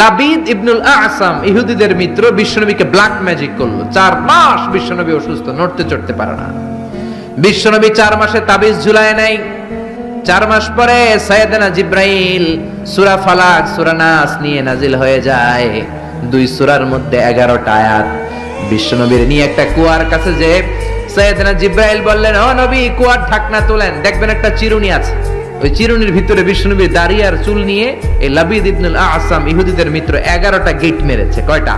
লাবিদ ইবনুল আসাম, ইহুদিদের মিত্র, বিশ্বনবীকে black magic করল। চার মাস বিশ্বনবী অসুস্থ, নড়তে চড়তে পারে না। বিশ্বনবী চার মাসে তাবিজ ঝুলায় নাই। চার মাস পরে সৈয়দনা জিব্রাইল সূরা ফালাক, সূরা নাস নিয়ে নাজিল হয়ে যায়। দুই সুরার মধ্যে 11টা আয়াত। বিশ্বনবীর নিয়ে একটা কুয়ার কাছে যে সৈয়দনা জিব্রাইল বললেন, ও নবী, কুয়ার ঢাকনা তোলেন। দেখবেন একটা চিরুনি আছে। ওই চিরুনির ভিতরে বিষ্ণুনবী দাঁড়িয়ে আর চুল নিয়ে এই লাবিদ ইবনুল আসাম ইহুদিদের মিত্র এগারোটা গেট মেরেছে। কয়টা?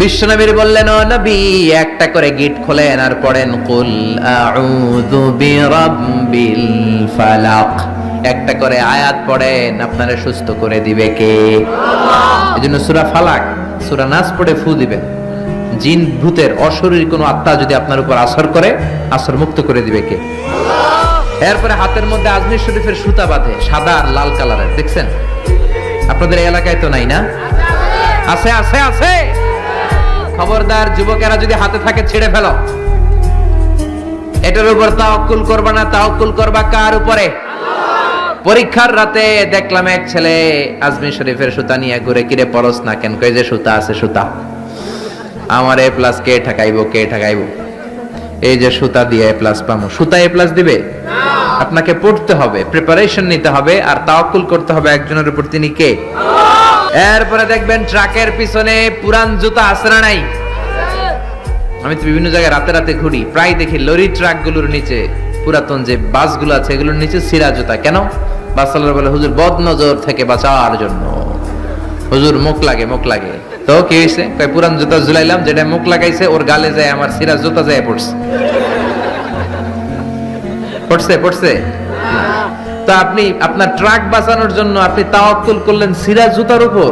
বিশ্বনবীর বললেন ও নবী একটা করে গিট খোলেন আর পড়েন কুল আউযু বিরাব্বিল ফালাক। একটা করে আয়াত পড়েন আপনারে সুস্থ করে দিবে কে? এজন্য সূরা ফালাক সূরা নাস পড়ে ফু দিবেন। জিন ভূতের অশরীর কোনো আত্মা যদি আপনার উপর আসর করে আসর মুক্ত করে দিবে কে? এরপরে হাতের মধ্যে আজমির শরীফের সুতা বাঁধে, সাদা আর লাল কালারের, দেখছেন? আপনাদের এলাকায় তো নাই না? আছে আছে আছে! খবরদার যুবকেরা যদি হাতে থাকে, ছেড়ে ফেলো। এটার উপর তা তাওকুল করবা না তা তাওকুল করবা কার উপরে? পরীক্ষার রাতে দেখলাম এক ছেলে আজমির শরীফের সুতা নিয়ে ঘুরে, কিরে পরস না কেন? কই যে সুতা আছে সুতা? আমার এ প্লাস কে ঠকাইবো কে ঠকাইবো? এই যে সুতা দিয়ে এ প্লাস পামো। সুতা এ প্লাস দিবে? আপনাকে পড়তে হবে প্রিপারেশন নিতে হবে, আর তাওকুল করতে হবে একজনের উপর, তিনি কে? এরপরে দেখবেন ট্রাকের পিছনে পুরান জুতা না নাই? আমি তো বিভিন্ন জায়গায় রাতে রাতে ঘুরি, প্রায় দেখি লরি ট্রাকগুলোর নিচে, পুরাতন যে বাসগুলো আছে, এগুলোর নিচে সিরা জুতা। কেন? বাসালার বলে হুজুর বদ নজর থেকে বাঁচার জন্য। হুজুর মুখ লাগে মুখ লাগে। তো কি হয়েছে কই পুরান জুতা ঝুলাইলাম যেটা মুখ লাগাইছে, ওর গালে যায়, আমার সিরা জুতা যায়, পড়ছে। পড়ছে পড়ছে? তো আপনি, আপনার ট্রাক বাঁচানোর জন্য আপনি তাওয়াক্কুল করলেন সিরা জুতার উপর।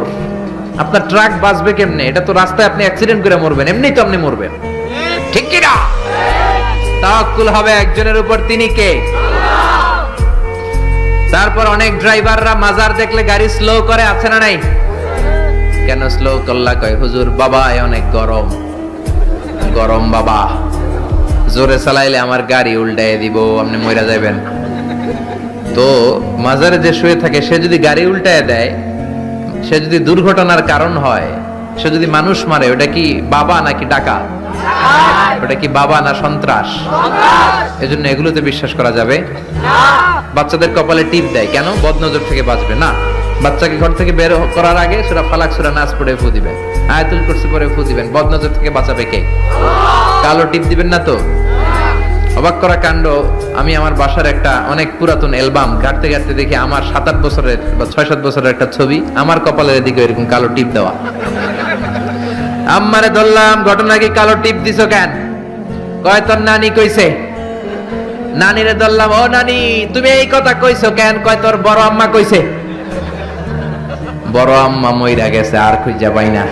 আপনার ট্রাক বাঁচবে কেমনে? এটা তো রাস্তায় আপনি অ্যাক্সিডেন্ট করে মরবেন এমনি তো আপনি মরবেন। ঠিক কি না? তাওয়াক্কুল হবে একজনের উপর, তিনি কে? তারপর অনেক ড্রাইভাররা মাজার দেখলে গাড়ি স্লো করে, আছে না নাই? কেন স্লো করলা কয়, হুজুর বাবা অনেক গরম। গরম বাবা। জোরে চালাইলে আমার গাড়ি উল্টাই দিব, আপনি মইরা যাবেন তো মাজারে যে শুয়ে থাকে, সে যদি গাড়ি উল্টায় দেয়, সে যদি দুর্ঘটনার কারণ হয়, সে যদি মানুষ মারে, ওটা কি বাবা নাকি ডাকা? ওটা কি বাবা না সন্ত্রাস? এজন্য এগুলোতে বিশ্বাস করা যাবে। বাচ্চাদের কপালে টিপ দেয়, কেন? বদনজর থেকে বাঁচবে, না? বাচ্চাকে ঘর থেকে বের করার আগে সুরা ফালাক, সুরা নাচ পড়ে ফু দিবেন। আয়াতুল কুরসি পড়ে ফু দিবেন। বদনজর থেকে বাঁচাবে কে? কালো টিপ দিবেন না তো? অবাক করা কাণ্ড, আমি আমার বাসার একটা অনেক পুরাতন অ্যালবাম ঘাটতে ঘাটতে দেখি আমার সাত আট বছরের বা ছয় সাত বছরের একটা ছবি, আমার কপালের দিকে এরকম কালো টিপ দেওয়া। আম্মারে ধরলাম, ঘটনা কি কালো টিপ দিছো কেন? কয় তোর নানি কইছে? নানিরে ধরলাম, ও নানি, তুমি এই কথা কইছো কেন? কয় তোর বড় আম্মা কইছে? বড় আম্মা মইরা গেছে, আর খুঁজা পাই না।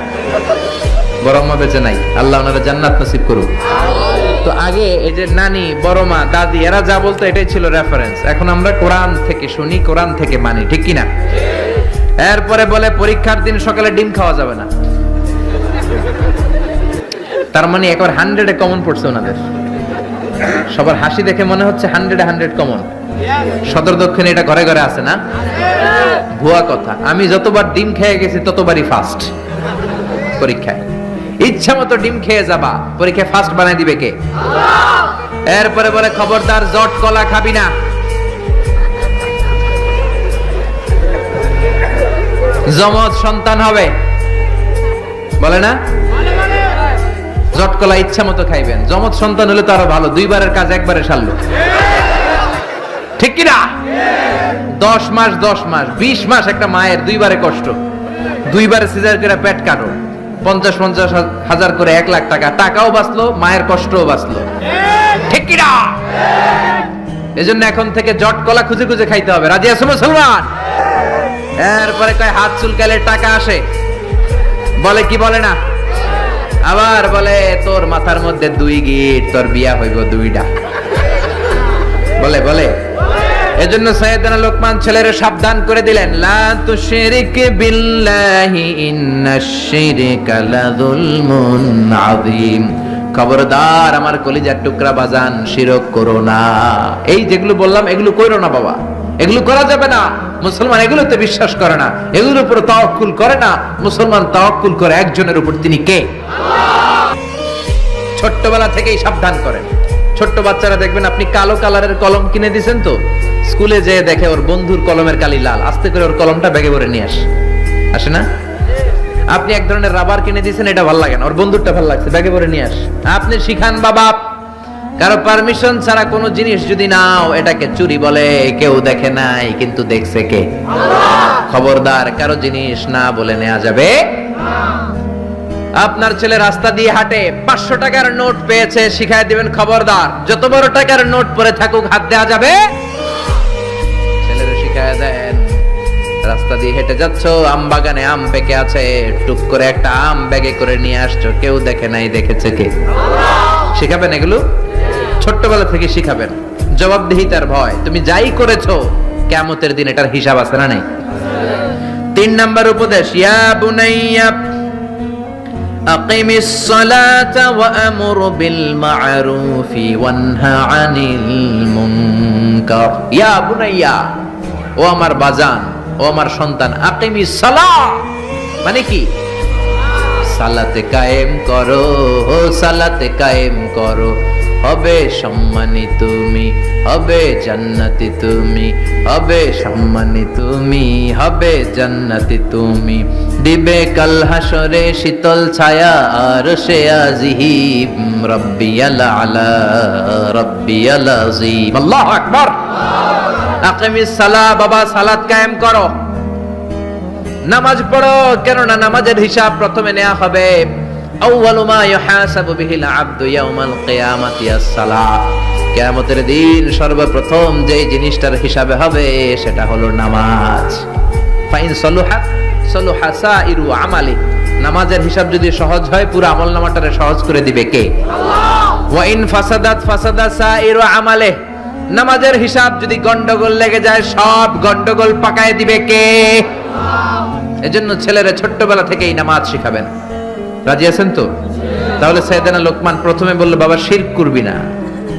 বড় আম্মা বেঁচে নাই। আল্লাহ ওনারা জান্নাত নসিব করুক। তো আগে এই যে নানি, বড় মা, দাদি, এরা যা বলতো এটাই ছিল রেফারেন্স এখন আমরা কোরআন থেকে শুনি, কোরআন থেকে মানি, ঠিক কি না এরপরে বলে, পরীক্ষার দিন সকালে ডিম খাওয়া যাবে না। তার মানে একবার হান্ড্রেডে কমন পড়ছে ওনাদের। সবার হাসি দেখে মনে হচ্ছে হান্ড্রেডে হান্ড্রেড কমন সদর দক্ষিণে এটা ঘরে ঘরে আছে না? ভুয়া কথা। আমি যতবার ডিম খেয়ে গেছি, ততবারই ফার্স্ট পরীক্ষায়। ইচ্ছা মতো ডিম খেয়ে যাবা। পরীক্ষায় ফার্স্ট বানাই দিবে কে? এরপরে বলে, খবরদার, জট কলা খাবি না। জমজ সন্তান হবে। বলে না? জটকলা ইচ্ছা মতো খাইবেন। জমজ সন্তান হলে তো আরও ভালো। দুইবারের কাজ একবারে সারলো। ঠিক কি না দশ মাস দশ মাস, বিশ মাস একটা মায়ের দুইবারে কষ্ট। দুইবারে সিজার করে পেট কাটো। পঞ্চাশ পঞ্চাশ হাজার করে এক লাখ টাকা। টাকাও বাঁচলো, মায়ের কষ্টও বাঁচলো। ঠিক কি না এজন্য এখন থেকে জট কলা খুঁজে খুঁজে খাইতে হবে। রাজি আছো মুসলমান? এরপরে কয়, হাত চুলকালে টাকা আসে। বলে কি বলে না? আবার বলে, তোর মাথার মধ্যে দুই গিট, তোর বিয়া হইব দুইটা বলে বলে। এজন্য সৈয়দনা লোকমান ছেলেরে সাবধান করে দিলেন, লা তুশরিক বিল্লাহি ইন্নাশ শিরকা লাযুলমুন আযীম। খবরদার, আমার কলিজার টুকরা বাজান, শিরক করো না। এই যেগুলো বললাম, এগুলো কইরো না বাবা। এগুলো করা যাবে না। মুসলমান এগুলোতে বিশ্বাস করে না। এগুলোর উপর তাওয়াক্কুল করে না। মুসলমান তাওয়াক্কুল করে একজনের উপর তিনি কে? ছোট্টবেলা থেকেই সাবধান করেন। ছোট্ট বাচ্চারা দেখবেন আপনি কালো কালারের কলম কিনে দিছেন তো। স্কুলে যেয়ে দেখে ওর বন্ধুর কলমের কালি লাল। আস্তে করে ওর কলমটা ব্যাগে ভরে নিয়ে আসে। আসে না? আপনি এক ধরনের রাবার কিনে দিয়েছেন এটা ভালো লাগে না। ওর বন্ধুরটা ভালো লাগছে, ব্যাগে ভরে নিয়ে আস। আপনি শিখান বাবা। কারও পারমিশন ছাড়া কোনো জিনিস যদি নাও, এটাকে চুরি বলে, কেউ দেখে নাই, কিন্তু দেখছে কে? খবরদার, কারও জিনিস না বলে নেওয়া যাবে। আপনার ছেলে রাস্তা দিয়ে হাঁটে, পাঁচশো টাকার নোট পেয়েছে শিখাই দিবেন খবরদার। যত বড় টাকার নোট পরে থাকুক, হাত দেওয়া যাবে? রাস্তা দিয়ে হেঁটে যাচ্ছ, আম বাগানে আম পেকে আছে, টুক করে একটা আম ব্যাগে করে নিয়ে আসছো, কেউ দেখে নাই, দেখেছে কে? শিখাবেন এগুলো? ছোট্টবেলা থেকে শিখাবেন। জবাবদিহিতার ভয়, তুমি যাই করেছ কেমতের দিন এটার হিসাব আছে না নাই? তিন নাম্বার উপদেশ, ইয়া বুনাইয়া أقم الصلاة وأمر بالمعروف وانهى عن المنكر يا بني ও আমার বাজান ও আমার সন্তান আকিমি সালা মানে কি সালাতে কায়েম করো ও সালাতে কায়েম করো হবে সম্মানী তুমি হবে জান্নাতি তুমি হবে সম্মানী তুমি হবে জান্নাতি তুমি। দিবে কাল হাসরে শীতল ছায়া আর সে আজিহিব রব্বিয়াল আলা রব্বিয়াল আজিম। আল্লাহু আকবার। আকিমিস সালা বাবা সালাত কায়েম করো। নামাজ পড়ো কেননা নামাজের হিসাব প্রথমে নেওয়া হবে। কিয়ামতের দিন সর্বপ্রথম যে জিনিসটার হিসাবে হবে সেটা হলো নামাজ। ফাইন সলুহাত আমালি। নামাজের হিসাব যদি সহজ হয় পুরো আমল নামাটারে সহজ করে দিবে কে? আল্লাহ! ওয়া ইন ফাসাদাত ফাসাদা সাইরু আমালে নামাজের হিসাব যদি গন্ডগোল লেগে যায় সব গন্ডগোল পাকায় দিবে কে? এজন্য ছেলেরা ছোট্টবেলা থেকেই নামাজ শিখাবেন। রাজি আছেন তো? তাহলে সৈয়দানা লোকমান প্রথমে বলল, বাবা, শিরক করবি না।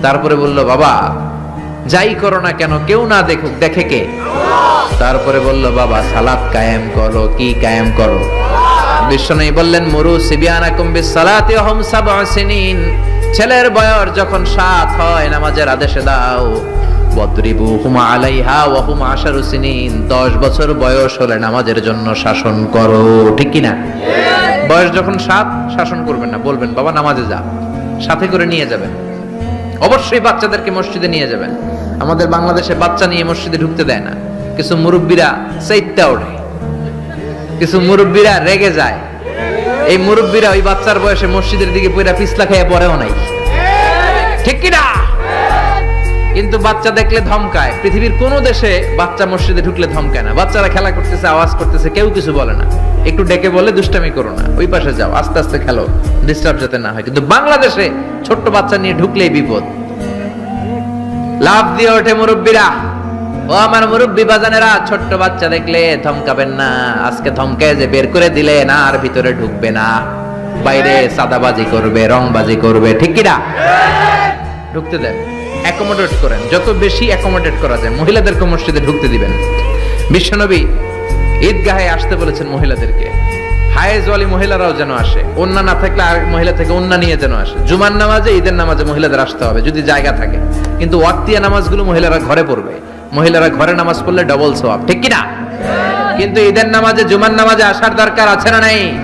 তারপরে বলল, বাবা, যাই করো না কেন, কেউ না দেখুক, দেখে কে? তারপরে বলল, বাবা, সালাত কায়েম করো, কি কায়েম করো? বিশ্বনবী বললেন, মুরু সিবিয়ানাকুম বিসসালাতি ওয়া হুম সাব'উ সিনিন। ছেলের বয়স যখন সাত হয়, নামাজের আদেশে দাও। আলাইহা 10 বছর বয়স হলে নামাজের জন্য শাসন করো, ঠিক কি না বয়স যখন সাত, শাসন করবেন না, বলবেন, বাবা, নামাজে যা। সাথে করে নিয়ে যাবেন। অবশ্যই বাচ্চাদেরকে মসজিদে নিয়ে যাবেন। আমাদের বাংলাদেশে বাচ্চা নিয়ে মসজিদে ঢুকতে দেয় না। কিছু মুরব্বীরা চাইত্যা ওঠে কিছু মুরব্বীরা রেগে যায়। এই মুরব্বীরা ওই বাচ্চার বয়সে মসজিদের দিকে পুরা পিছলা খাইয়া পড়েও নাই। ঠিক কি না কিন্তু বাচ্চা দেখলে ধমকায়। পৃথিবীর কোন দেশে বাচ্চা মসজিদে ঢুকলে ধমকায় না। বাচ্চারা খেলা করতেছে, আওয়াজ করতেছে, কেউ কিছু বলে না। একটু ডেকে বলে, দুষ্টামি করো না। ওই পাশে যাও, আস্তে আস্তে খেলো ডিস্টার্ব যাতে না হয়। কিন্তু বাংলাদেশে ছোট্ট বাচ্চা নিয়ে ঢুকলেই বিপদ। লাভ দিয়ে ওঠে মুরব্বীরা। ও আমার মুরব্বী বাজানেরা, ছোট্ট বাচ্চা দেখলে ধমকাবেন না। আজকে ধমকে যে বের করে দিলে না আর ভিতরে ঢুকবে না। বাইরে সাদাবাজি করবে, রংবাজি করবে, ঠিক কিনা? ঢুকতে দেন। অ্যাকোমোডেট করেন। যত বেশি অ্যাকোমোডেট করা যায়, মহিলাদেরকে মসজিদে ঢুকতে দিবেন। বিশ্বনবী ঈদগাহে আসতে বলেছেন মহিলাদেরকে হায়েজ ওয়ালি মহিলারাও যেন আসে অন্যা না থাকলে আর মহিলা থেকে অন্য নিয়ে যেন আসে। জুমার নামাজে, ঈদের নামাজে মহিলাদের আসতে হবে, যদি জায়গা থাকে। কিন্তু ওয়াক্তিয়া নামাজগুলো মহিলারা ঘরে পড়বে। মহিলারা ঘরে নামাজ পড়লে ডবল সোয়াব ঠিক কিনা? কিন্তু ঈদের নামাজে, জুমার নামাজে আসার দরকার আছে না নাই?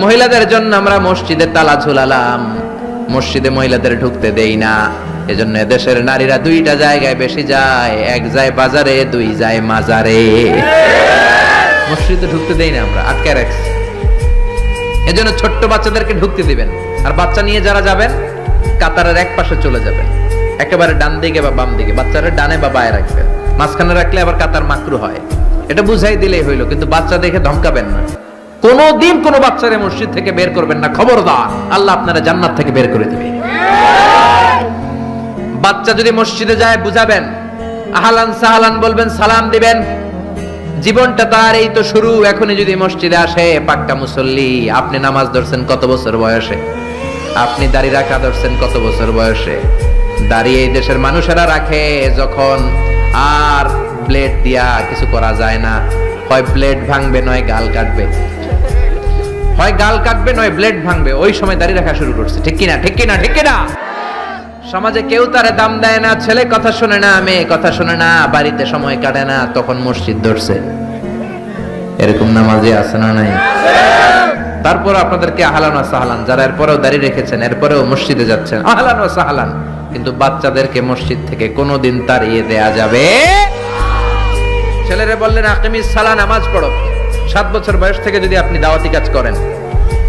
মহিলাদের জন্য আমরা মসজিদে তালা ঝুলালাম। মসজিদে মহিলাদের ঢুকতে দেই না। এজন্য দেশের নারীরা দুইটা জায়গায় বেশি যায়, এক যায় বাজারে, দুই যায় মাজারে। মসজিদে ঢুকতে দেই না আমরা, আটকে রাখছি। এজন্য ছোট্ট বাচ্চাদেরকে ঢুকতে দিবেন। আর বাচ্চা নিয়ে যারা যাবেন, কাতারের এক পাশে চলে যাবেন। একেবারে ডান দিকে বা বাম দিকে, বাচ্চারা ডানে বা বায়ে রাখবেন মাঝখানে রাখলে আবার কাতার মাকরু হয়। এটা বুঝাই দিলেই হইল, কিন্তু বাচ্চা দেখে ধমকাবেন না। কোনোদিন কোনো বাচ্চারে মসজিদ থেকে বের করবেন না। খবরদার, আল্লাহ আপনারা জান্নাত থেকে বের করে দিবে। বাচ্চা যদি মসজিদে যায়, বুঝাবেন। আহলান সাহালান বলবেন, সালাম দিবেন। জীবনটা তার, এই তো শুরু। এখনই যদি মসজিদে আসে, পাক্কা মুসল্লি, আপনি নামাজ ধরছেন কত বছর বয়সে? আপনি দাড়ি রাখা ধরছেন কত বছর বয়সে? দাঁড়িয়ে এই দেশের মানুষেরা রাখে, যখন আর ব্লেড দিয়া কিছু করা যায় না। হয় ব্লেড ভাঙবে, নয় গাল কাটবে। হয় গাল কাটবে, নয় ব্লেড ভাঙবে। ওই সময় দাঁড়িয়ে রাখা শুরু করছে। ঠিক কিনা ঠিক কিনা ঠিক কিনা? সমাজে কেউ তারে দাম দেয় না, ছেলে কথা শুনে না, মেয়ে কথা শুনে না, বাড়িতে সময় কাটে না, তখন মসজিদ ধরছে। এরকম নামাজে আছে না নাই? তারপর আপনাদেরকে আহলান সাহালান, যারা এরপরেও দাঁড়িয়ে রেখেছেন, এরপরেও মসজিদে যাচ্ছেন, আহলান সাহালান। কিন্তু বাচ্চাদেরকে মসজিদ থেকে কোনোদিন তাড়িয়ে দেয়া যাবে ছেলেরা বললেন আকিমিস সালা, নামাজ পড়ো। সাত বছর বয়স থেকে যদি আপনি দাওয়াতি কাজ করেন,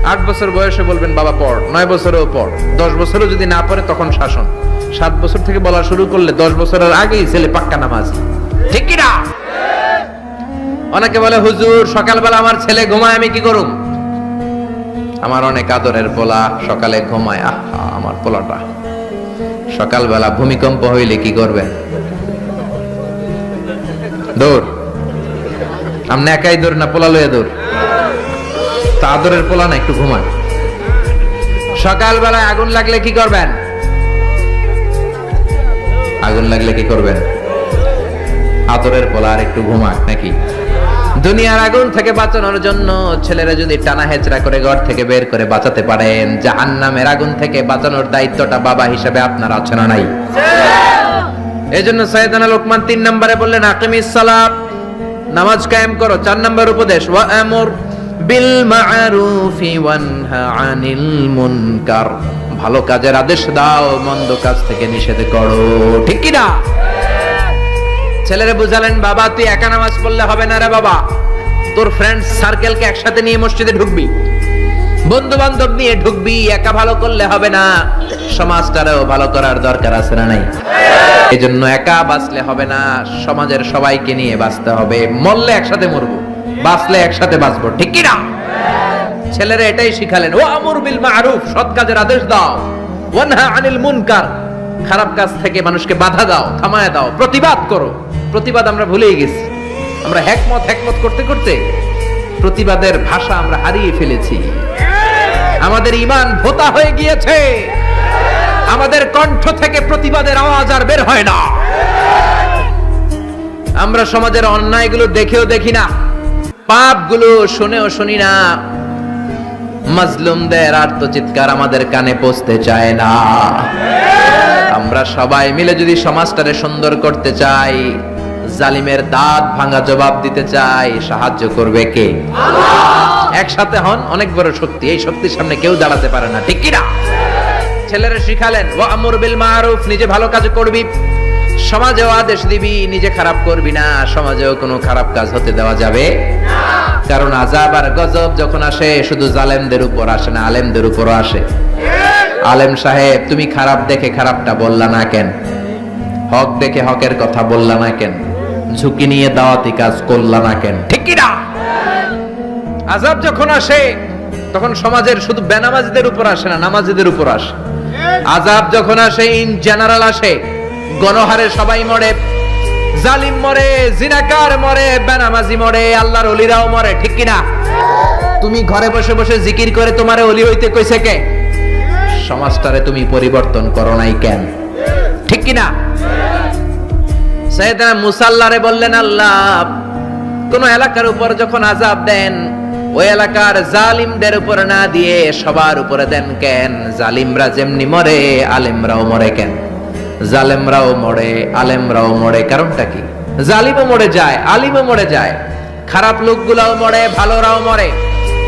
আট বছর বয়সে বলবেন, বাবা, পড়। নয় বছরেও পড়। দশ বছরও যদি না পড়ে, তখন শাসন। সাত বছর থেকে বলা শুরু করলে দশ বছরের আগেই ছেলে পাক্কা নামাজ। ঠিক কিনা অনেকে বলে, হুজুর, সকালবেলা আমার ছেলে ঘুমায়, আমি কি করুম? আমার অনেক আদরের পোলা সকালে ঘুমায়। আহা, আমার পোলাটা। সকালবেলা ভূমিকম্প হইলে কি করবেন? দৌড়। আপনি একাই দৌড় না পোলা লইয়া দৌড়। তা আদরের পোলা না একটু ঘুমান। সকালবেলায় আগুন লাগলে কি করবেন? আগুন লাগলে কি করবেন? আদরের পোলা আর একটু ঘুমাক নাকি? দুনিয়ার আগুন থেকে বাঁচানোর জন্য ছেলেরা যদি টানা হেচড়া করে ঘর থেকে বের করে বাঁচাতে পারেন জাহান্নামের আগুন থেকে বাঁচানোর দায়িত্বটা বাবা হিসাবে আপনার আছে না নাই? এই জন্য সৈয়দানা লোকমান তিন নম্বরে বললেন আকিমিস সালাত। নামাজ কায়েম করো, চার নম্বর উপদেশ ওয়া আমর বিল মা'রুফি ওয়ানহা আনিল মুনকার। ভালো কাজের আদেশ দাও, মন্দ কাজ থেকে নিষেধ করো। ঠিক কি না ছেলেরা বুঝালেন, বাবা, তুই একা নামাজ পড়লে হবে না রে বাবা। তোর ফ্রেন্ড সার্কেলকে একসাথে নিয়ে মসজিদে ঢুকবি। বন্ধু বান্ধব নিয়ে ঢুকবি, একা ভালো করলে হবে না। সমাজটারও ভালো করার দরকার আছে না নাই? এই জন্য একা বাঁচলে হবে না, সমাজের সবাইকে নিয়ে বাঁচতে হবে। মরলে একসাথে মরবো, বাঁচলে একসাথে বাঁচবো, ঠিক কি না ছেলেরা এটাই শিখালেন ও আমর বিল মারুফ সৎ কাজের আদেশ দাও। ওয়ানহা আনিল মুনকার, খারাপ কাজ থেকে মানুষকে বাধা দাও, থামায় দাও, প্রতিবাদ করো। প্রতিবাদ আমরা ভুলেই গেছি। আমরা হ্যাকমত হ্যাকমত করতে করতে প্রতিবাদের ভাষা আমরা হারিয়ে ফেলেছি। আমাদের ইমান ভোতা হয়ে গিয়েছে। আমাদের কণ্ঠ থেকে প্রতিবাদের আওয়াজ আর বের হয় না। আমরা সমাজের অন্যায়গুলো দেখেও দেখি না। পাপগুলো শুনেও শুনি না। মাজলুমদের আর্তচিৎকার আমাদের কানে পৌঁছতে চায় না। আমরা সবাই মিলে যদি সমাজটারে সুন্দর করতে চাই, জালিমের দাঁত ভাঙা জবাব দিতে চাই, সাহায্য করবে কে? একসাথে হন, অনেক বড় শক্তি, এই শক্তির সামনে কেউ দাঁড়াতে পারে না, ঠিক কিনা? ছেলেরা শিখালেন, ওয়া আমর বিল মারুফ, নিজে ভালো কাজ করবি। সমাজেও আদেশ দিবি, নিজে খারাপ করবি না। সমাজেও কোনো খারাপ কাজ হতে দেওয়া যাবে কারণ আজাব আর গজব যখন আসে, শুধু জালেমদের উপর আসে না, আলেমদের উপরও আসে। আলেম সাহেব, তুমি খারাপ দেখে খারাপটা বললা না কেন? হক দেখে হকের কথা বললা না কেন? ঝুঁকি নিয়ে দাওয়াতি কাজ করলা না কেন? ঠিক না? আজাব যখন আসে, তখন সমাজের শুধু বেনামাজিদের উপর আসে না, নামাজিদের উপর আসে। আজাব যখন আসে ইন জেনারেল আসে, গণহারে সবাই মরে, জালিম মরে, জিনাকার মরে, বেনামাজি মরে, আল্লাহর অলিরাও মরে, ঠিক কিনা তুমি ঘরে বসে বসে জিকির করে তোমারে অলি হইতে কইছে কে? সমাজটারে তুমি পরিবর্তন করো নাই কেন? ঠিক কিনা সৈয়দনা মুসাল্লারে বললেন, আল্লাহ, কোন এলাকার উপর যখন আজাব দেন ওই এলাকার জালিমদের উপর না দিয়ে সবার উপরে দেন কেন? জালিমরা যেমনি মরে, আলেমরাও মরে কেন? জালেমরাও মরে, আলেমরাও মরে, কারণটা কি? জালিমও মরে যায়, আলিমও মরে যায়। খারাপ লোকগুলাও মরে, ভালোরাও মরে।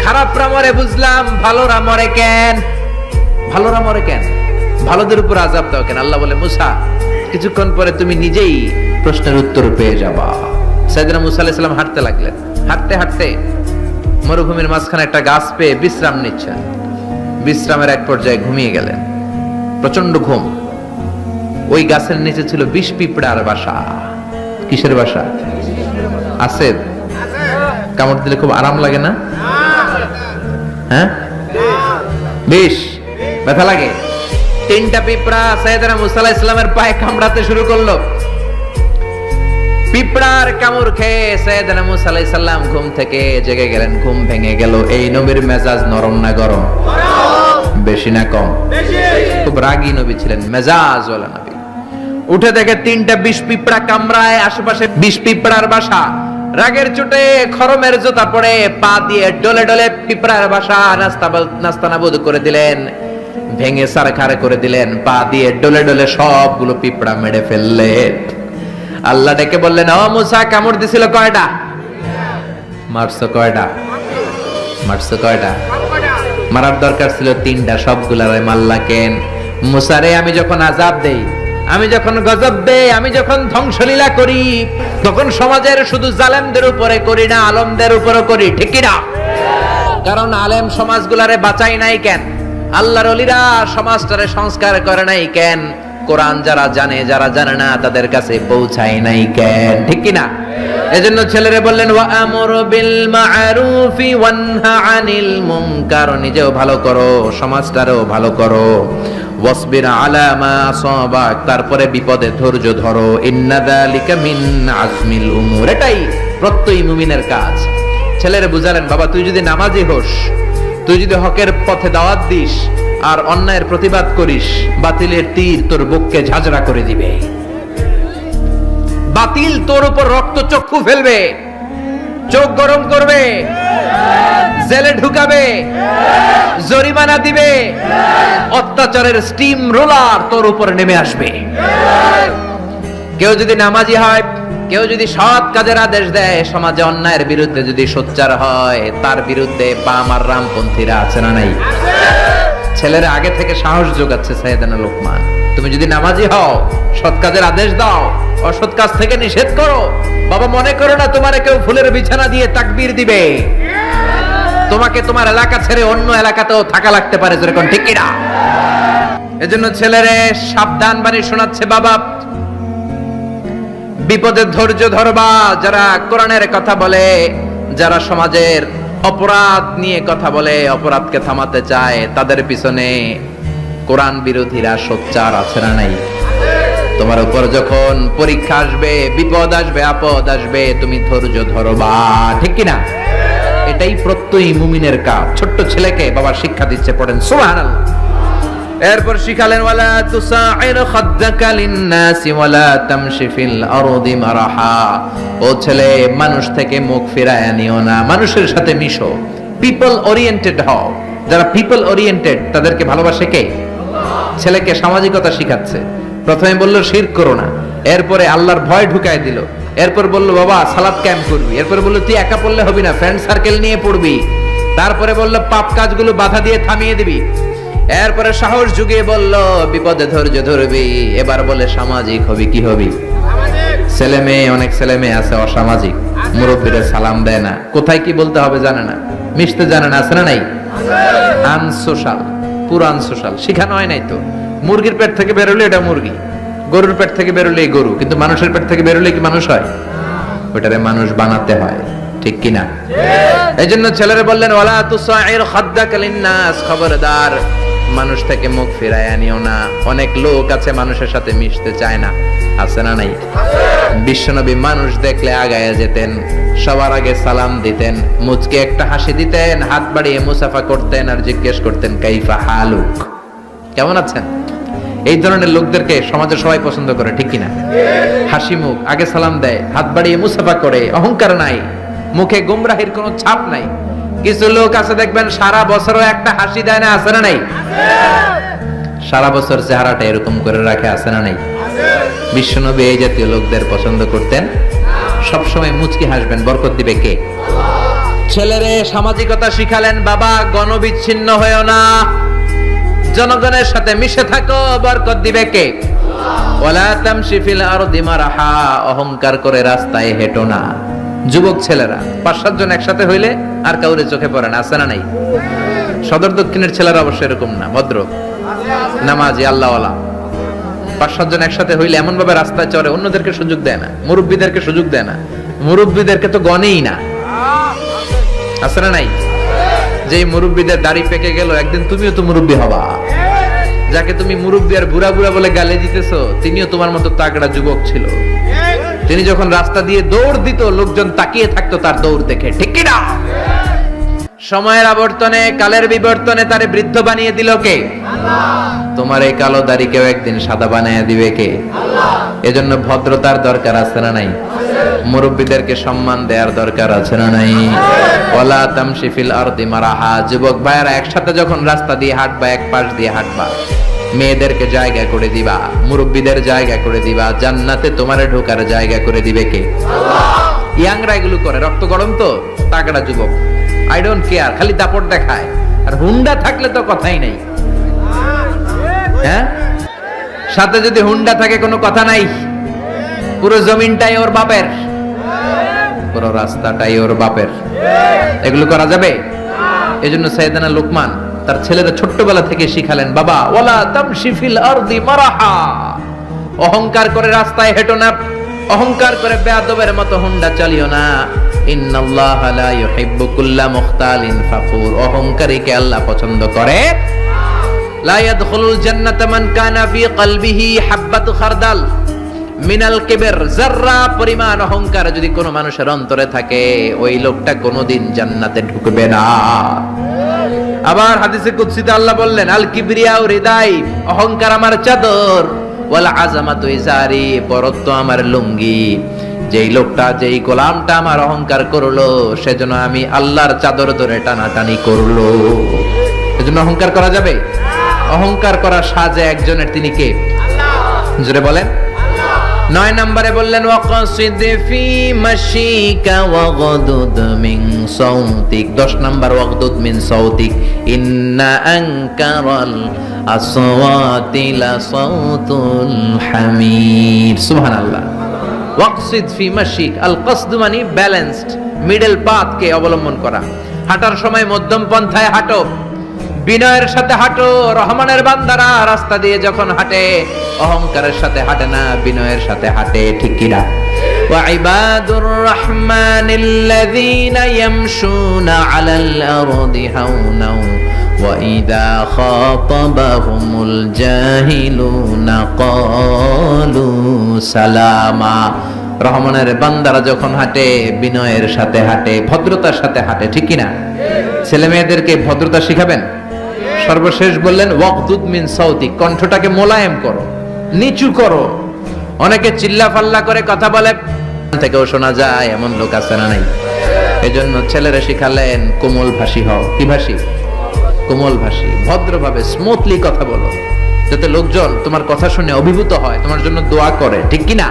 খারাপরা মরে, বুঝলাম, ভালোরা মরে কেন? ভালোরা মরে কেন? ভালোদের উপর আজাব দাও কেন? আল্লাহ বলে, মুসা, কিছুক্ষণ পরে তুমি নিজেই প্রশ্নের উত্তর পেয়ে যাবা। সাইদিনা মুসা আলাইহিস হাঁটতে লাগলেন। হাঁটতে হাঁটতে মরুভূমির মাঝখানে একটা গাছ পেয়ে বিশ্রাম নিচ্ছেন। বিশ্রামের এক পর্যায়ে ঘুমিয়ে গেলেন। প্রচণ্ড ঘুম। ওই গাছের নিচে ছিল বিষ পিঁপড়ার বাসা। কিসের বাসা? আছে। কামড় দিলে খুব আরাম লাগে না? হ্যাঁ? বিষ। ব্যথা লাগে। তিনটা পিঁপড়া সৈয়দনা মুসা আলাইহিস সালামের পায়ে কামড়াতে শুরু করল। পিঁপড়ার কামড় খেয়ে সৈয়দনা মুসা ঘুম থেকে জেগে গেলেন, ঘুম ভেঙে গেল। এই নবীর মেজাজ নরম না গরম? বেশি না কম? খুব রাগী নবী ছিলেন মেজাজ ওয়ালা নবী। উঠে দেখে তিনটা বিষ পিঁপড়া কামড়ায়, আশেপাশে বিষ পিঁপড়ার বাসা। রাগের চোটে খরমের জোতা পড়ে পা দিয়ে ডলে ডলে পিঁপড়ার বাসা নাস্তা নাস্তা নাবুদ করে দিলেন, ভেঙে সারখার করে দিলেন, পা দিয়ে ডলে ডলে সবগুলো পিঁপড়া মেরে ফেললেন। আল্লাহ ডেকে বললেন, ও মুসা, কামড় দিছিল কয়টা? মারছো কয়টা? মারছো কয়টা? মারার দরকার ছিল তিনটা সবগুলার মাল্লা কেন? মুসারে আমি যখন আজাব দেই, আমি যখন গজব দেই, আমি যখন ধ্বংসলীলা করি, তখন সমাজের শুধু জালেমদের উপরে করি না, আলমদের উপরে করি, ঠিক না কারণ আলেম সমাজগুলারে বাঁচাই নাই কেন? আল্লাহর অলিরা সমাজটারে সংস্কার করে নাই কেন? কোরআন যারা জানে যারা জানে না, তাদের কাছে পৌঁছায় নাই কেন? ঠিক কি না এজন্য ছেলেরে বললেন, ওয়া আমরু বিল মা'রুফি ওয়ানহা আনিল মুনকার। নিজেও ভালো করো, সমাজটারও ভালো করো। ওয়াসবির আলা মা আসাবাক, তারপরে বিপদে ধৈর্য ধরো। ইন্না যালিকা মিন আজমিল উমুর। এটাই প্রত্যয়ী মুমিনের কাজ। ছেলেরে বুঝালেন, বাবা, তুই যদি নামাজি হোস তুই যদি হকের পথে দাওয়াত দিস আর অন্যায়ের প্রতিবাদ করিস, বাতিলের তীর তোর বুককে ঝাঁঝরা করে দিবে। বাতিল তোর উপর রক্ত চক্ষু ফেলবে, চোখ গরম করবে, জেলে ঢুকাবে, জরিমানা দিবে, অত্যাচারের স্টিম রোলার তোর উপর নেমে আসবে। কেউ যদি নামাজি হয় কেউ যদি সৎ কাজের আদেশ দেয়, সমাজে অন্যায়ের বিরুদ্ধে যদি সোচ্চার হয়, তার বিরুদ্ধে বাম আর রামপন্থীরা আছে না নাই? ছেলেরা আগে থেকে সাহস যোগাচ্ছে সাইয়েদানা লোকমান। তুমি যদি নামাজি হও, সৎ কাজের আদেশ দাও, অসৎ কাজ থেকে নিষেধ করো, বাবা মনে করো না তোমারে কেউ ফুলের বিছানা দিয়ে তাকবীর দিবে। তোমাকে তোমার এলাকা ছেড়ে অন্য এলাকাতেও থাকা লাগতে পারে, যেরকম ঠিক কিনা? এজন্য ছেলেরে সাবধান বাণী শোনাচ্ছে বাবা। বিপদে ধৈর্য ধরবা, যারা কোরআনের কথা বলে, যারা সমাজের অপরাধ নিয়ে কথা বলে, অপরাধকে থামাতে চায়, তাদের পিছনে কোরআন বিরোধীরা সোচ্চার আছে না নাই? তোমার উপর যখন পরীক্ষা আসবে, বিপদ আসবে, আপদ আসবে, তুমি ধৈর্য ধরবা, ঠিক কি না এটাই প্রত্যয়ী মুমিনের কাজ। ছোট্ট ছেলেকে বাবা শিক্ষা দিচ্ছে, পড়েন, সুবহানাল্লাহ। এরপর শিখালেন, ওয়ালা তুসাইর খাদ্দাকা লিন্নাসি ওয়ালা তামশি ফিল আরদি মারাহা। ও ছেলে, মানুষ থেকে মুখ ফিরায় নিও না, মানুষের সাথে মিশো। পিপল ওরিয়েন্টেড হও। যারা পিপল ওরিয়েন্টেড তাদেরকে ভালোবাসে কে? ছেলেকে সামাজিকতা শিখাচ্ছে। প্রথমে বলল শির করো না। এরপরে আল্লাহর ভয় ঢুকায় দিল। এরপর বলল, বাবা, সালাদ ক্যাম্প করবি। এরপর বলল, তুই একা পড়লে হবি না ফ্রেন্ড সার্কেল নিয়ে পড়বি। তারপরে বলল, পাপ কাজগুলো বাধা দিয়ে থামিয়ে দিবি। এরপরে সাহস যুগিয়ে বলল বিপদে ধৈর্য ধরবি। এবার বলে সামাজিক হবি কি হবি? ছেলে মেয়ে অনেক ছেলে মেয়ে আছে অসামাজিক। মুরব্বীরা সালাম দেয় না। কোথায় কি বলতে হবে জানে না। মিশতে জানে না আছে না নাই? আনসোশাল পুরো আনসোশাল শিখানো হয় নাই তো। মুরগির পেট থেকে বেরোলে এটা মুরগি। গরুর পেট থেকে বেরোলে গরু। কিন্তু মানুষের পেট থেকে বেরোলে কি মানুষ হয়? ওটারে মানুষ বানাতে হয়। ঠিক কিনা এই জন্য ছেলেরা বললেন ওলা তুসাইর খাদ্দাকা লিন্নাস খবরদার। মানুষ থেকে মুখ ফিরায় আনিও না। অনেক লোক আছে মানুষের সাথে মিশতে চায় না। আছে না নাই? বিশ্বনবী মানুষ দেখলে আগায় যেতেন, সবার আগে সালাম দিতেন, মুচকে একটা হাসি দিতেন, হাত বাড়িয়ে মুসাফা করতেন আর জিজ্ঞেস করতেন, কাইফা হালুক? কেমন আছেন? এই ধরনের লোকদেরকে সমাজে সবাই পছন্দ করে, ঠিক কিনা? হাসি মুখ, আগে সালাম দেয়, হাত বাড়িয়ে মুসাফা করে, অহংকার নাই, মুখে গুমরাহির কোনো ছাপ নাই। কিছু লোক আছে, দেখবেন সারা বছরও একটা হাসি দেয় না, আছে না নাই? সারা বছর চেহারাটা এরকম করে রাখে, আছে না নাই? বিশ্বনবী এই জাতীয় লোকদের পছন্দ করতেন। সবসময় মুচকি হাসবেন, বরকত দিবে কে? ছেলেরে সামাজিকতা শিখালেন, বাবা, গণবিচ্ছিন্ন হয়েও না। জনগণের সাথে মিশে থাকো, বরকত দিবে কে? ওলা তামশি আর আরদি মারাহা, অহংকার করে রাস্তায় হেঁটো না। যুবক ছেলেরা পাঁচ সাতজন একসাথে হইলে আর কাউরে চোখে পড়ে না, আছে না নাই? সদর দক্ষিণের ছেলেরা অবশ্য এরকম না, ভদ্র। নামাজি, আল্লাহওয়ালা। পাঁচ সাতজন একসাথে হইলে এমন ভাবে রাস্তায় চড়ে, অন্যদেরকে সুযোগ দেয় না, মুরব্বীদেরকে সুযোগ দেয় না। মুরব্বীদেরকে তো গনেই না। আছে না নাই? যে মুরব্বীদের দাড়ি পেকে গেল, একদিন তুমিও তো মুরব্বী হবা। যাকে তুমি মুরব্বী আর বুড়া বুড়া বলে গালে দিতেছো, তিনিও তোমার মতো তাগড়া যুবক ছিল। তিনি যখন রাস্তা দিয়ে দৌড় দিত, লোকজন তাকিয়ে থাকতো তার দৌড় দেখে। ঠিক কি না সময়ের আবর্তনে, কালের বিবর্তনে তারে বৃদ্ধ বানিয়ে দিল কে? তোমার এই কালো দাড়িকেও একদিন সাদা বানিয়ে দিবে কে? এজন্য ভদ্রতার দরকার আছে না নাই? মুরব্বীদেরকে সম্মান দেওয়ার দরকার আছে না নাই? ওলা তামশি ফিল আরদি মারাহা। যুবক ভাইয়ারা, একসাথে যখন রাস্তা দিয়ে হাঁটবা এক পাশ দিয়ে হাঁটবা। মেয়েদেরকে জায়গা করে দিবা মুরব্বীদের জায়গা করে দিবা জান্নাতে তোমারে ঢোকার জায়গা করে দিবে কে? ইয়াংরা এগুলো করে রক্ত গরম তো তাগড়া যুবক। আই ডোন্ট কেয়ার খালি দাপট দেখায়। আর হুন্ডা থাকলে তো কথাই নাই। হ্যাঁ? সাথে যদি হুন্ডা থাকে কোনো কথা নাই। পুরো জমিনটাই ওর বাপের। পুরো রাস্তাটাই ওর বাপের। এগুলো করা যাবে? এজন্য সাইদানা লোকমান তার ছেলেরা ছোট্টবেলা থেকে শিখালেন, বাবা ওলা তামশি ফিল আরদি মারাহা। অহংকার করে রাস্তায় হেঁটো না, অহংকার করে বেয়াদবের মতো হুন্ডা চালিও না। ইন্নাল্লাহ লা ইউহিব্বু কুল্লা মুখতালিন অহংকারীকে আল্লাহ পছন্দ করে। লা ইয়াদখুলুল জান্নাতা মান কানা ফি কলবিহি হাব্বাতু খারদাল। মিনাল কেবের জাররা, পরিমাণ অহংকার যদি কোনো মানুষের অন্তরে থাকে, ওই লোকটা কোনোদিন জান্নাতে ঢুকবে না। আবার হাদিসে কুদসিতে আল্লাহ বললেন, আল কিবরিয়া ও হৃদয়, অহংকার আমার চাদর, ওয়াল আজামাতু ইজারি, পরত্ব আমার লুঙ্গি। যেই লোকটা, যেই গোলামটা আমার অহংকার করল, সেজন্য আমি আল্লাহর চাদর ধরে টানাটানি করল। সেজন্য অহংকার করা যাবে? অহংকার করা সাজে একজনের তিনি কে? জোরে বলেন। নয় নম্বরে বললেন সাউতিক। 10 নম্বর, ওয়াগদুদ মিন সাউতিক। ইন্না আনকারাল আসওয়াতি লা সাউতুল হামির সুবহানাল্লাহ। ওয়াকসিদ ফি মাশিক। আল কসদ মানে ব্যালেন্সড, মিডল পাথকে অবলম্বন করা। হাঁটার সময় মধ্যম পন্থায় হাঁটো। বিনয়ের সাথে হাঁটো রহমানের বান্দারা রাস্তা দিয়ে যখন হাঁটে অহংকারের সাথে হাঁটে না বিনয়ের সাথে হাঁটে ঠিক কিনা وعباد الرحمن الذين يمشون على الأرض هونا وإذا خاطبهم الجاهلون قالوا سلاما রহমানের বান্দারা যখন হাঁটে বিনয়ের সাথে হাঁটে ভদ্রতার সাথে হাঁটে ঠিক কিনা ছেলে মেয়েদেরকে ভদ্রতা শিখাবেন সর্বশেষ বললেন, ওয়াকদুদ মিন সাউতি, কণ্ঠটাকে মোলায়েম করো, নিচু করো। অনেকে চিল্লা ফাল্লা করে কথা বলে থেকেও শোনা যায়, এমন লোক আছে না নাই? এজন্য ছেলেরা শিখালেন, কোমল ভাষী হও। কি ভাষী? কোমল ভাষী। ভদ্রভাবে স্মুথলি কথা বলো। যাতে লোকজন তোমার কথা শুনে অভিভূত হয়, তোমার জন্য দোয়া করে, ঠিক কি না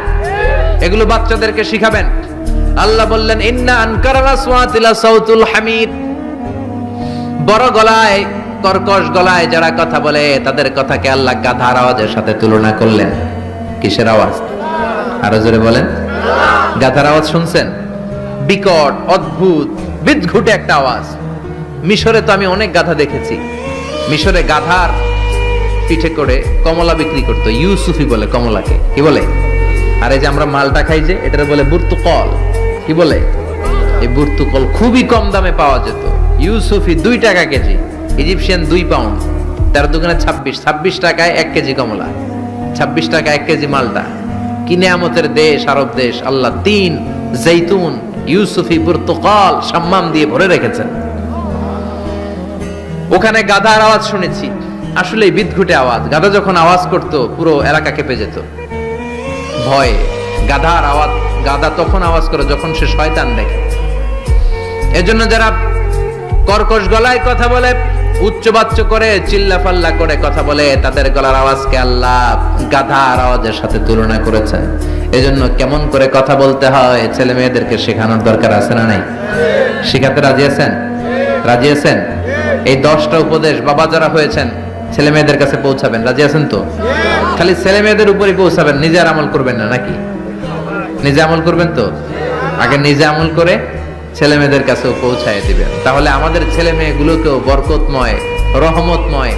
এগুলো বাচ্চাদেরকে শিখাবেন। আল্লাহ বললেন, ইন্না আনকারালা সোয়াতিলা সাউতুল হামিদ। বড় গলায় কর্কশ গলায় যারা কথা বলে, তাদের কথাকে আল্লাহ গাধার আওয়াজের সাথে তুলনা করলেন। কিসের আওয়াজ? আরও জোরে বলেন। গাধার আওয়াজ শুনছেন? বিকট, অদ্ভুত, বিদঘুটে একটা আওয়াজ। মিশরে তো আমি অনেক গাধা দেখেছি। মিশরে গাধার পিঠে করে কমলা বিক্রি করতো, ইউসুফি বলে কমলাকে। কি বলে? আর এই যে আমরা মালটা খাই যে এটা বলে বুর্তুকল। কি বলে? এই বুর্তুকল খুবই কম দামে পাওয়া যেত। ইউসুফি দুই টাকা কেজি। ইজিপশিয়ান দুই পাউন্ড তেরো দোকানে ছাব্বিশ। ছাব্বিশ টাকায় এক কেজি কমলা। ছাব্বিশ টাকা এক কেজি মালটা। কি নেয়ামতের দেশ, আরব দেশ। আল্লাহ তিন জৈতুন, ইউসুফি বুর্তুকাল সম্মান দিয়ে ভরে রেখেছেন। ওখানে গাধার আওয়াজ শুনেছি। আসলে বিদঘুটে আওয়াজ। গাধা যখন আওয়াজ করত, পুরো এলাকা কেঁপে যেত। ভয়ে গাধার আওয়াজ, গাধা তখন আওয়াজ করে যখন সে শয়তান দেখে। এজন্য যারা কর্কশ গলায় কথা বলে উচ্চবাচ্য করে চিল্লা ফাল্লা করে কথা বলে, তাদের গলার আওয়াজকে আল্লাহ গাধার আওয়াজের সাথে তুলনা করেছেন এজন্য কেমন করে কথা বলতে হয়, ছেলে মেয়েদেরকে শেখানোর দরকার আছে না নাই? শেখাতে রাজি আছেন? রাজি আছেন? এই দশটা উপদেশ বাবা যারা হয়েছেন, ছেলে মেয়েদের কাছে পৌঁছাবেন। রাজি আছেন তো? খালি ছেলে মেয়েদের উপরে পৌঁছাবেন, নিজে আর আমল করবেন না নাকি? নিজে আমল করবেন তো? আগে নিজে আমল করে ছেলে মেয়েদের কাছেও পৌঁছায় দিবেন। তাহলে আমাদের ছেলে মেয়েগুলোকেও বরকতময়, রহমতময়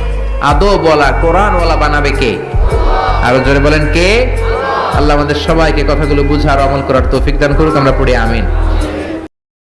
আদৌ বলা কোরআনওয়ালা বানাবে কে? আরও জোরে বলেন কে? আল্লাহ আমাদের সবাইকে কথাগুলো বুঝার আমল করার তৌফিক দান করুক, আমরা পড়ি আমিন।